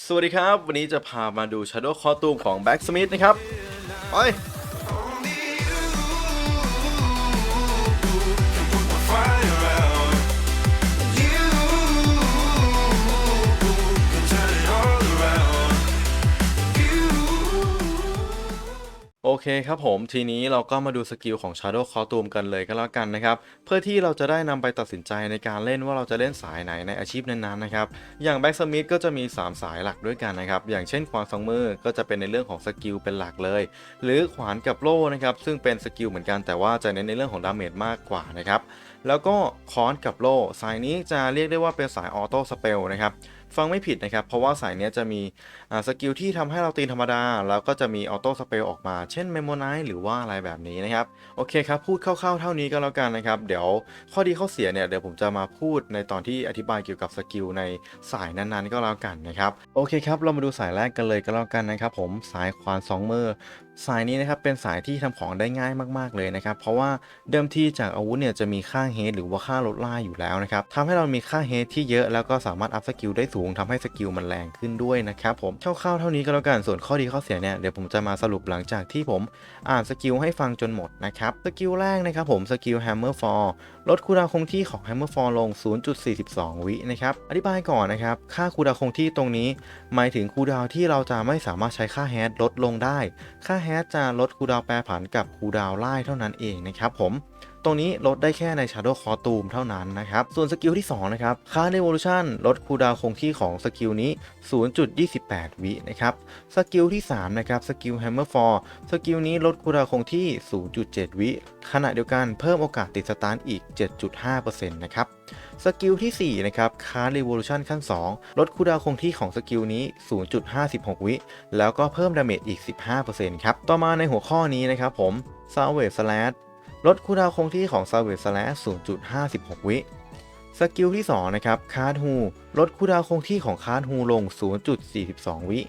สวัสดีครับ วันนี้จะพามาดู Shadow Costume ของ Back Smith นะครับ ไป โอเคครับผม ทีนี้เราก็มาดูสกิลของ Shadow c o s t u m กันเลยก็แล้วกันนะครับ เพื่อที่เราจะได้นำไปตัดสินใจในการเล่นว่าเราจะเล่นสายไหนในอาชีพนั้นๆนะครับ อย่าง Back Smith ก็จะมี 3 สายหลักด้วยกันนะครับ อย่างเช่นขวานสองมือก็จะเป็นในเรื่องของสกิลเป็นหลักเลย หรือขวานกับโล่นะครับ ซึ่งเป็นสกิลเหมือนกันแต่ว่าจะเน้นในเรื่องของดาเมจมากกว่านะครับ แล้วก็ค้อนกับโล่สายนี้จะเรียกได้ว่าเป็นสายออโต้สเปลนะครับ ฟังไม่ผิดนะครับ เพราะว่าสายนี้จะมีสกิลที่ทำให้เราตีธรรมดา แล้วก็จะมีออโต้สเปลออกมา เช่นเมโมไนท์หรือว่าอะไรแบบนี้นะครับ โอเคครับ พูดคร่าวๆเท่านี้ก็แล้วกันนะครับ เดี๋ยวข้อดีข้อเสียเนี่ย เดี๋ยวผมจะมาพูดในตอนที่อธิบายเกี่ยวกับสกิลในสายนั้นๆ ก็แล้วกันนะครับ โอเคครับ เรามาดูสายแรกกันเลยก็แล้วกันนะครับ ผมสายควานสองมือสายนี้นะครับเป็นสายที่ทำของได้ง่ายมากๆเลยนะครับ เพราะว่าเดิมทีจากอาวุธเนี่ยจะมีค่าเฮดหรือว่าค่าลดล่าอยู่แล้วนะครับทำให้เรามีค่าเฮดที่เยอะแล้วก็สามารถอัพสกิลได้สูงทำให้สกิลมันแรงขึ้นด้วยนะครับผมคร่าวๆเท่านี้ก็แล้วกันส่วนข้อดีข้อเสียเนี่ยเดี๋ยวผมจะมาสรุปหลังจากที่ผมอ่านสกิลให้ฟังจนหมดนะครับสกิลแรกนะครับผมสกิล Hammer Fall ลดคูดาวคงที่ของ Hammer Fall ลง 0.42 วินะครับอธิบายก่อนนะครับค่าคูดาวคงที่ตรงนี้ หมายถึงคูดาวที่เราจะไม่สามารถใช้ค่าแฮดลดลงได้ค่าแฮชจะลดคูดาวแปรผันกับคูดาวไล่เท่านั้นเองนะครับผม ตรงนี้ลดได้แค่ใน Shadow c o s t u m เท่านั้นนะครับ ส่วนสกิลที่ 2 นะครับค่า Revolution ลดคูดาวคงที่ของสกิลนี้ 0.28 วินะครับสกิลที่ 3 นะครับสกิล Hammer Fall สกิลนี้ลดคูดาวคงที่ 0.7 วิ ขณะเดียวกันเพิ่มโอกาสติดสตาร์ทอีก 7.5%นะครับสกิลที่ 4 นะครับคาร์ Revolution ขั้น 2 ลดคูดาวคงที่ของสกิลนี้ 0.56 วิ แล้วก็เพิ่มดาเมจอีก 15%ครับ ต่อมาในหัวข้อนี้นะครับผม s a v a g e Slash ลดคูดาวคงที่ของ s a v a g e Slash 0.56 วิ สกิลที่ 2 นะครับ คาร์ดฮู ลดคูดาวคงที่ของคาร์ดฮูลง 0.42 วิ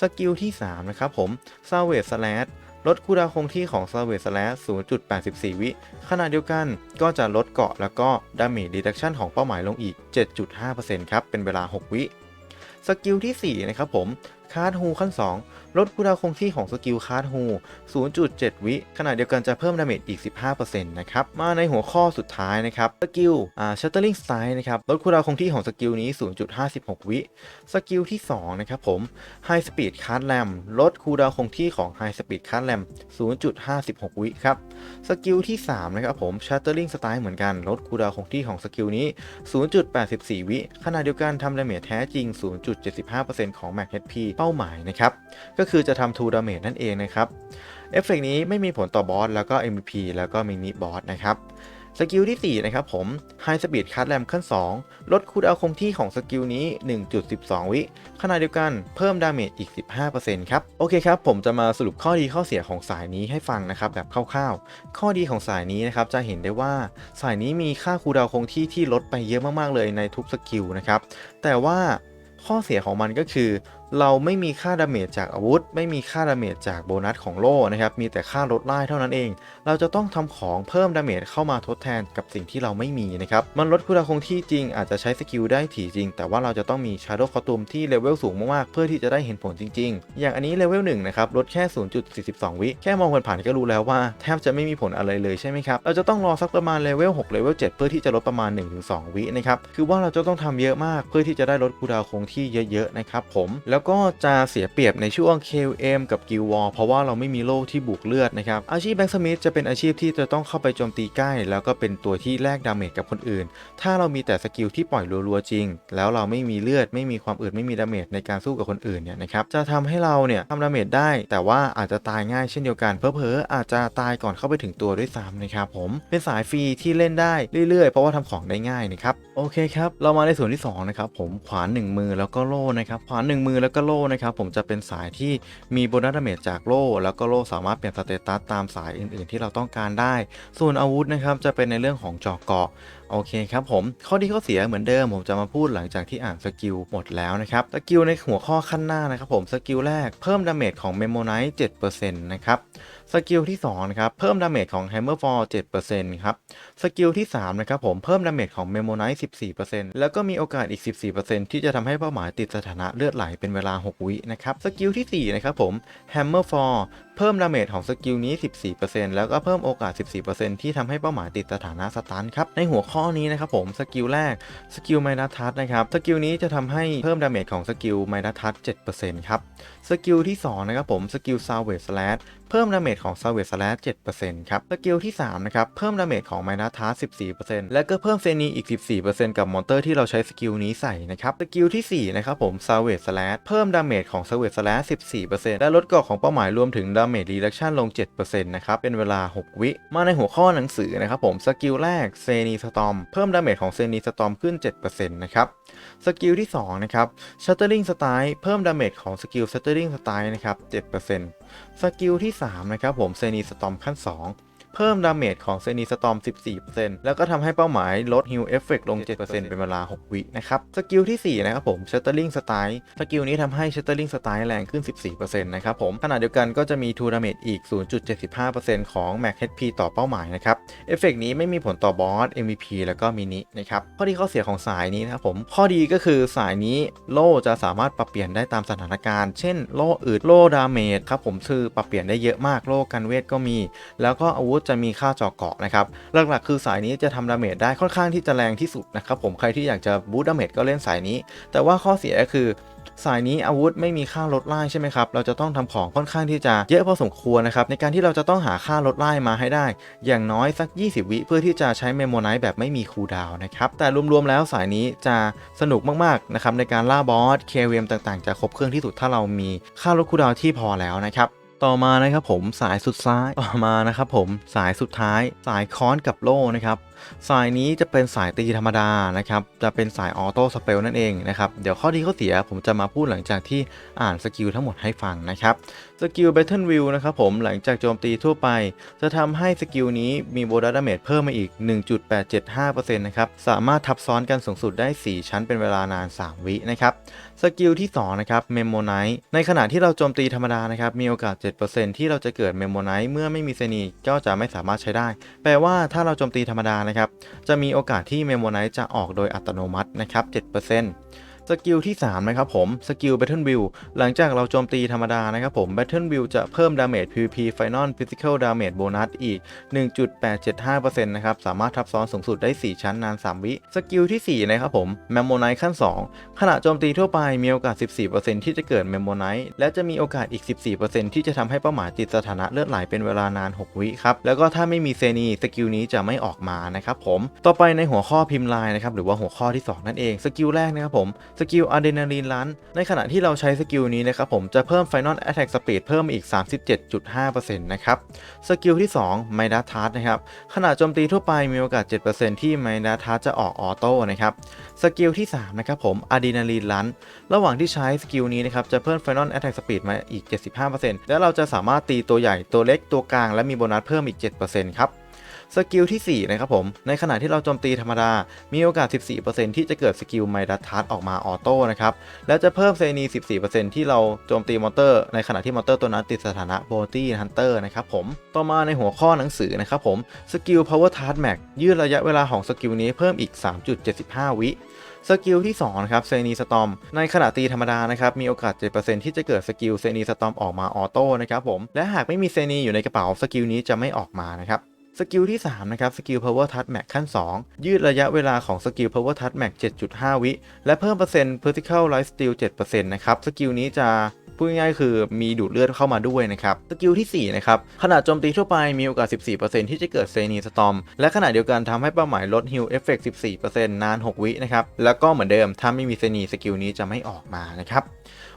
สกิลที่ 3 นะครับผม s a v a g e Slash ลดคูดาวคงที่ของ s a v a g e Slash 0.84 วิ ขณะเดียวกันก็จะลดเกาะแล้วก็ดาเมจ reduction ของเป้าหมายลงอีก 7.5%ครับ เป็นเวลา 6 วิ สกิลที่ 4 นะครับผม คาร์ดฮูขั้น 2 ลดคูดาวคงที่ของสกิลคาร์ดฮู0.7 วิ ขณะเดียวกันจะเพิ่มดาเมจอีก 15%นะครับ มาในหัวข้อสุดท้ายนะครับ สกิล อ่า Shattering Strike นะครับ ลดคูดาวคงที่ของสกิลนี้ 0.56 วิ สกิลที่ 2 นะครับผม High Speed Card Ram ลดคูดาวคงที่ของ High Speed Card Ram 0.56 วิครับ สกิลที่ 3 นะครับผม Shattering Strike เหมือนกัน ลดคูดาวคงที่ของสกิลนี้ 0.84 วิ ขณะเดียวกันทำดาเมจแท้จริง 0.75%ของ Max HP เป้าหมายนะครับ ก็คือจะทำ2ดาเมจนั่นเองนะครับเอฟเฟกต์นี้ไม่มีผลต่อบอสแล้วก็ MVP แล้วก็มินิบอสนะครับสกิลที่ 4 นะครับผม High Speed Card Ram ขั้น 2 ลดคูดาวน์คงที่ของสกิลนี้ 1.12 วิขณะเดียวกันเพิ่มดาเมจอีก 15%ครับ โอเคครับ ผมจะมาสรุปข้อดีข้อเสียของสายนี้ให้ฟังนะครับ แบบคร่าวๆ ข้อดีของสายนี้นะครับ จะเห็นได้ว่าสายนี้มีค่าคูดาวน์คงที่ที่ลดไปเยอะมากๆเลยในทุกสกิลนะครับ แต่ว่าข้อเสียของมันก็คือเราไม่มีค่าดาเมจจากอาวุธ ไม่มีค่าดาเมจจากโบนัสของโล่นะครับ มีแต่ค่าลดไล่เท่านั้นเอง เราจะต้องทำของเพิ่มดาเมจเข้ามาทดแทนกับสิ่งที่เราไม่มีนะครับ มันลดคูลดาคงที่จริง อาจจะใช้สกิลได้ถี่จริง แต่ว่าเราจะต้องมี Shadow Costume ที่เลเวลสูงมากๆ เพื่อที่จะได้เห็นผลจริง ๆ อย่างอันนี้เลเวล1นะครับลดแค่ 0.42 วิแค่มองผ่านๆก็รู้แล้วว่าแทบจะไม่มีผลอะไรเลยใช่ไหมครับ เราจะต้องรอสักประมาณเลเวล6เลเวล7เพื่อที่จะลดประมาณ 1-2 วินะครับ คือว่าเราจะต้องทำเยอะมากเพื่อที่จะได้ลดคูดาวคงที่เยอะๆนะครับผมแแล้วก็จะเสียเปรียบในช่วง KM กับ Guild War เพราะว่าเราไม่มีโล่ที่บุกเลือดนะครับ อาชีพแบงค์สมิธจะเป็นอาชีพที่จะต้องเข้าไปโจมตีใกล้ แล้วก็เป็นตัวที่แลกดาเมจกับคนอื่น ถ้าเรามีแต่สกิลที่ปล่อยรัวๆจริง แล้วเราไม่มีเลือดไม่มีความอืดไม่มีดาเมจในการสู้กับคนอื่นเนี่ยนะครับจะทำให้เราเนี่ยทำดาเมจได้ แต่ว่าอาจจะตายง่ายเช่นเดียวกันเพอเพออาจจะตายก่อนเข้าไปถึงตัวด้วยซ้ำนะครับผมเป็นสายฟรีที่เล่นได้เรื่อยๆ เพราะว่าทำของได้ง่ายนะครับโอเคครับเรามาในส่วนที่สองนะครับผมขวานหนึ่งมือแล้วก็โล่นะครับขวานหนึ่งมือแล้วก็โล่นะครับผมจะเป็นสายที่มีโบนัสดาเมจจากโล่แล้วก็โล่สามารถเปลี่ยนสเตตัสตามสายอื่นๆ ที่เราต้องการได้ ส่วนอาวุธนะครับจะเป็นในเรื่องของจาะเกาะโอเคครับผมข้อดีข้อเสียเหมือนเดิมผมจะมาพูดหลังจากที่อ่านสกิลหมดแล้วนะครับสกิลในหัวข้อขั้นหน้านะครับผมสกิลแรกเพิ่มดาเมจของเมโมไนท์7%นะครับสกิลที่2นะครับเพิ่มดาเมจของ Hammerfall 7%ครับสกิลที่ 3 นะครับผมเพิ่มดาเมจของ Memonize 14%แล้วก็มีโอกาสอีก 14%ที่จะทำให้เป้าหมายติดสถานะเลือดไหลเป็นเวลา 6 วินะครับสกิลที่4นะครับผม Hammerfall เพิ่มดาเมจของสกิลนี้ 14%แล้วก็เพิ่มโอกาส 14%ที่ทำให้เป้าหมายติดสถานะสตันครับในหัวข้อนี้นะครับผมสกิลแรกสกิลไมนัทัสนะครับสกิลนี้จะทำให้เพิ่มดาเมจของสกิลไมนัทัส7%ครับสกิลที่2นะครับผมสกิลซาวเวสแลชเพิ่มดาเมจของซาวเวสแลช7%ครับสกิลที่3นะครับเพิ่มดาเมจของไมนัทัส14%และก็เพิ่มเซนีอีก 14%กับมอนเตอร์ที่เราใช้สกิลนี้ใส่นะครับ สกิลที่ 4 นะครับผมซาวเวสแลชเพิ่มดาเมจของซาวเวสแลช14%และลดเกราะของเป้าหมายรวมถึงดาเมจรีดักชันลง 7%นะครับ เป็นเวลา 6 วิ มาในหัวข้อหนังสือนะครับผม สกิลแรกเซนีสตอมเพิ่มดาเมจของเซนีสตอมขึ้น 7%นะครับ สกิลที่ 2 นะครับ Shattering Style เพิ่มดาเมจของสกิล Shattering Style นะครับ 7%สกิลที่ 3 นะครับผมเซนีสตอมขั้น 2 เพิ่มดาเมจของเซนีสตอม 14%แล้วก็ทำให้เป้าหมายลด Heal Effect ลง 7%เป็นเวลา 6 วินะครับ สกิลที่ 4 นะครับผม Shattering Style สกิลนี้ทำให้ Shattering Style แรงขึ้น 14%นะครับผมขณะเดียวกันก็จะมี2 Damage อีก 0.75%ของ Max HP ต่อเป้าหมายนะครับเอฟเฟกต์นี้ไม่มีผลต่อบอส MVP แล้วก็มินินะครับข้อดีข้อเสียของสายนี้นะครับผมข้อดีก็คือสายนี้โล่จะสามารถปรับเปลี่ยนได้ตามสถานการณ์ เช่น โล่อืดโล่ดาเมจครับผมคือปรับเปลี่ยนได้เยอะมากโล่กันเวทก็มี แล้วก็อาวุธจะมีค่าเจาะเกาะนะครับหลักๆคือสายนี้จะทำดาเมจได้ค่อนข้างที่จะแรงที่สุดนะครับผมใครที่อยากจะบูตดาเมจก็เล่นสายนี้ แต่ว่าข้อเสียก็คือสายนี้อาวุธไม่มีค่าลดไล่ใช่ไหมครับ เราจะต้องทำของค่อนข้างที่จะเยอะพอสมควรนะครับ ในการที่เราจะต้องหาค่าลดไล่มาให้ได้ อย่างน้อยสัก 20 วิเพื่อที่จะใช้เมโมไนท์แบบไม่มีคูลดาวน์นะครับ แต่รวมๆแล้วสายนี้จะสนุกมากๆนะครับในการล่าบอส KVM ต่างๆ จะครบเครื่องที่สุดถ้าเรามีค่าลดคูลดาวน์ที่พอแล้วนะครับ ต่อมานะครับผมสายสุดซ้ายต่อมานะครับผมสายสุดท้าย สายค้อนกับโล่นะครับสายนี้จะเป็นสายตีธรรมดานะครับ จะเป็นสายออโต้สเปลนั่นเองนะครับ เดี๋ยวข้อดีข้อเสียผมจะมาพูดหลังจากที่อ่านสกิลทั้งหมดให้ฟังนะครับ สกิล Battle View นะครับผมหลังจากโจมตีทั่วไป จะทำให้สกิลนี้มีโบนัสดาเมจเพิ่มมาอีก 1.875%นะครับ สามารถทับซ้อนกันสูงสุดได้ 4 ชั้นเป็นเวลานาน 3 วินะครับ สกิลที่2นะครับ Memonize ในขณะที่เราโจมตีธรรมดานะครับ มีโอกาส 7%ที่เราจะเกิด Memonize เมื่อไม่มีเซนีก็จะไม่สามารถใช้ได้ แปลว่าถ้าเราโจมตีธรรมดานะครับ จะมีโอกาสที่เมมโมไนซ์จะออกโดยอัตโนมัตินะครับ 7% สกิลที่ 3 นะครับผม สกิล Battle View หลังจากเราโจมตีธรรมดานะครับผม Battle View จะเพิ่ม Damage PVP Final Physical Damage Bonus อีก 1.875%นะครับ สามารถทับซ้อนสูงสุดได้ 4 ชั้นนาน 3 วิ สกิลที่ 4 นะครับผม Memonize ขั้น 2 ขณะโจมตีทั่วไปมีโอกาส 14%ที่จะเกิด Memonize และจะมีโอกาสอีก 14%ที่จะทำให้เป้าหมายติดสถานะเลือดไหลเป็นเวลานาน 6 วิครับ แล้วก็ถ้าไม่มีเซนีสกิลนี้จะไม่ออกมานะครับผม ต่อไปในหัวข้อพิมพ์ลายนะครับหรือว่าหัวข้อที่ 2 นั่นเอง สกิลแรกนะครับผมสกิลอะดรีนาลีนลันในขณะที่เราใช้สกิลนี้นะครับผมจะเพิ่ม Final Attack Speed เพิ่มอีก 37.5%นะครับสกิลที่2ไมดัสทัสนะครับขณะโจมตีทั่วไปมีโอกาส 7%ที่ไมดัสทัสจะออกออโต้นะครับสกิลที่3นะครับผมอะดรีนาลีนลันระหว่างที่ใช้สกิลนี้นะครับจะเพิ่ม Final Attack Speed มาอีก 75%แล้วเราจะสามารถตีตัวใหญ่ตัวเล็กตัวกลางและมีโบนัสเพิ่มอีก 7%ครับ สกิลที่ 4 นะครับผม ในขณะที่เราโจมตีธรรมดา มีโอกาส 14%ที่จะเกิดสกิลไมดัสทัสออกมาออโต้นะครับ และจะเพิ่มเซนี 14%ที่เราโจมตีมอเตอร์ ในขณะที่มอเตอร์ตัวนั้นติดสถานะโบตี้ฮันเตอร์นะครับผม ต่อมาในหัวข้อหนังสือนะครับผม สกิล Power Task Max ยืดระยะเวลาของสกิลนี้เพิ่มอีก 3.75 วิสกิลที่2นะครับเซนีสตอมในขณะตีธรรมดานะครับมีโอกาส 7%ที่จะเกิดสกิลเซนีสตอมออกมาออโต้นะครับผมและหากไม่มีเซนีอยู่ในกระเป๋าสกิลนี้จะไม่ออกมานะครับ สกิลที่ 3 นะครับ สกิล Power Touch Max ขั้น 2 ยืดระยะเวลาของสกิล Power Touch Max 7.5 วิ และเพิ่มเปอร์เซ็นต์ Vertical Life Steal 7%นะครับ สกิลนี้จะพูดง่ายๆคือมีดูดเลือดเข้ามาด้วยนะครับ สกิลที่ 4 นะครับขณะโจมตีทั่วไปมีโอกาส 14%ที่จะเกิดเซนีสตอม และขณะเดียวกันทำให้เป้าหมายลด Heal Effect 14%นาน 6 วินะครับ แล้วก็เหมือนเดิม ถ้าไม่มีเซนีสกิลนี้จะไม่ออกมานะครับ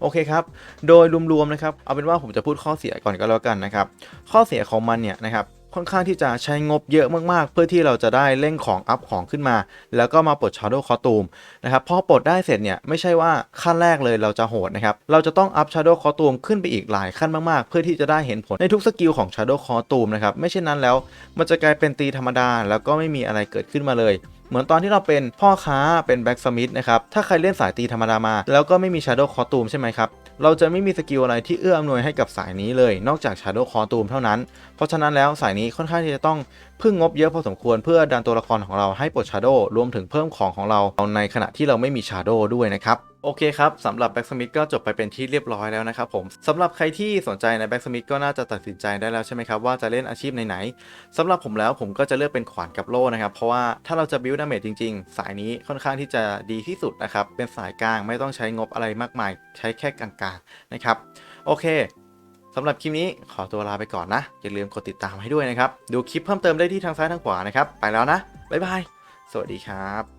โอเคครับ โดยรวมๆนะครับ เอาเป็นว่าผมจะพูดข้อเสียก่อนก็แล้วกันนะครับ ข้อเสียของมันเนี่ยนะครับ ค่อนข้างที่จะใช้งบเยอะมากๆ เพื่อที่เราจะได้เร่งของอัพของขึ้นมา แล้วก็มาปลด Shadow Costume นะครับพอปลดได้เสร็จเนี่ยไม่ใช่ว่าขั้นแรกเลยเราจะโหดนะครับเราจะต้องอัพ Shadow Costume ขึ้นไปอีกหลายขั้นมากๆ เพื่อที่จะได้เห็นผลในทุกสกิลของ Shadow Costume นะครับไม่เช่นนั้นแล้วมันจะกลายเป็นตีธรรมดา แล้วก็ไม่มีอะไรเกิดขึ้นมาเลยเหมือนตอนที่เราเป็นพ่อค้าเป็นแบ็กสมิธนะครับ ถ้าใครเล่นสายตีธรรมดามา แล้วก็ไม่มี Shadow Costume ใช่ไหมครับ เราจะไม่มีสกิลอะไรที่เอื้ออำนวยให้กับสายนี้เลย นอกจาก Shadow Costume เท่านั้น เพราะฉะนั้นแล้วสายนี้ค่อนข้างที่จะต้อง พึ่งงบเยอะพอสมควรเพื่อดันตัวละครของเราให้ปลด Shadow รวมถึงเพิ่มของของเราในขณะที่เราไม่มี Shadow ด้วยนะครับโอเคครับสำหรับ Backsmith ก็จบไปเป็นที่เรียบร้อยแล้วนะครับผมสำหรับใครที่สนใจใน Backsmith ก็น่าจะตัดสินใจได้แล้วใช่ไหมครับว่าจะเล่นอาชีพไหนๆสำหรับผมแล้วผมก็จะเลือกเป็นขวานกับโล่นะครับ เพราะว่าถ้าเราจะบิวดาเมจจริงๆ สายนี้ค่อนข้างที่จะดีที่สุดนะครับ เป็นสายกลางไม่ต้องใช้งบอะไรมากมาย ใช้แค่กลางๆนะครับโอเค สำหรับคลิปนี้ขอตัวลาไปก่อนนะ อย่าลืมกดติดตามให้ด้วยนะครับ ดูคลิปเพิ่มเติมได้ที่ทางซ้ายทางขวานะครับ ไปแล้วนะ บ๊ายบาย สวัสดีครับ